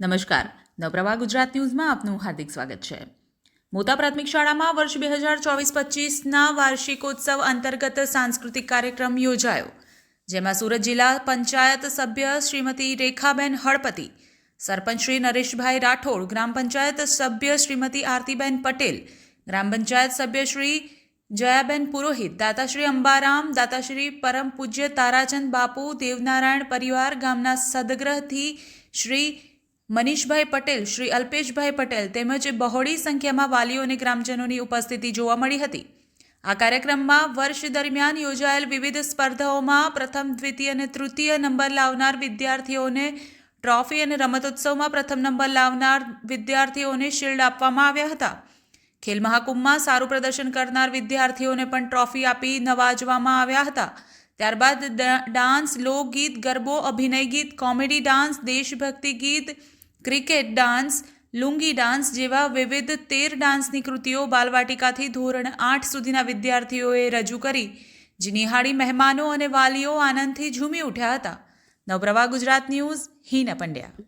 નમસ્કાર. નવપ્રભા ગુજરાત ન્યૂઝમાં આપનું હાર્દિક સ્વાગત છે. મોટા પ્રાથમિક શાળામાં વર્ષ બે હજાર ચોવીસ પચીસના વાર્ષિકોત્સવ અંતર્ગત સાંસ્કૃતિક કાર્યક્રમ યોજાયો, જેમાં સુરત જિલ્લા પંચાયત સભ્ય શ્રીમતી રેખાબેન હળપતિ, સરપંચ શ્રી નરેશભાઈ રાઠોડ, ગ્રામ પંચાયત સભ્ય શ્રીમતી આરતીબેન પટેલ, ગ્રામ પંચાયત સભ્ય શ્રી જયાબેન પુરોહિત, દાતાશ્રી અંબારામ, દાતાશ્રી પરમ પૂજ્ય તારાચંદ બાપુ, દેવનારાયણ પરિવાર, ગામના સદગ્રહથી શ્રી મનીષભાઈ પટેલ, શ્રી અલ્પેશભાઈ પટેલ તેમજ બહોળી સંખ્યામાં વાલીઓ અને ગ્રામજનોની ઉપસ્થિતિ જોવા મળી હતી. આ કાર્યક્રમમાં વર્ષ દરમિયાન યોજાયેલ વિવિધ સ્પર્ધાઓમાં પ્રથમ, દ્વિતીય અને તૃતીય નંબર લાવનાર વિદ્યાર્થીઓને ટ્રોફી અને રમતોત્સવમાં પ્રથમ નંબર લાવનાર વિદ્યાર્થીઓને શિલ્ડ આપવામાં આવ્યા હતા. ખેલ મહાકુંભમાં સારું પ્રદર્શન કરનાર વિદ્યાર્થીઓને પણ ટ્રોફી આપી નવાજવામાં આવ્યા હતા. ત્યારબાદ ડાન્સ, લોકગીત, ગરબો, અભિનય ગીત, કોમેડી, ડાન્સ, દેશભક્તિ ગીત ક્રિકેટ ડાન્સ, લુંગી ડાન્સ જેવા વિવિધ તેર ડાન્સની કૃતિઓ બાલવાટિકાથી ધોરણ આઠ સુધીના વિદ્યાર્થીઓએ રજૂ કરી, જે નિહાળી મહેમાનો અને વાલીઓ આનંદથી ઝૂમી ઉઠ્યા હતા. નવપ્રભા ગુજરાત ન્યૂઝ, હિના પંડ્યા.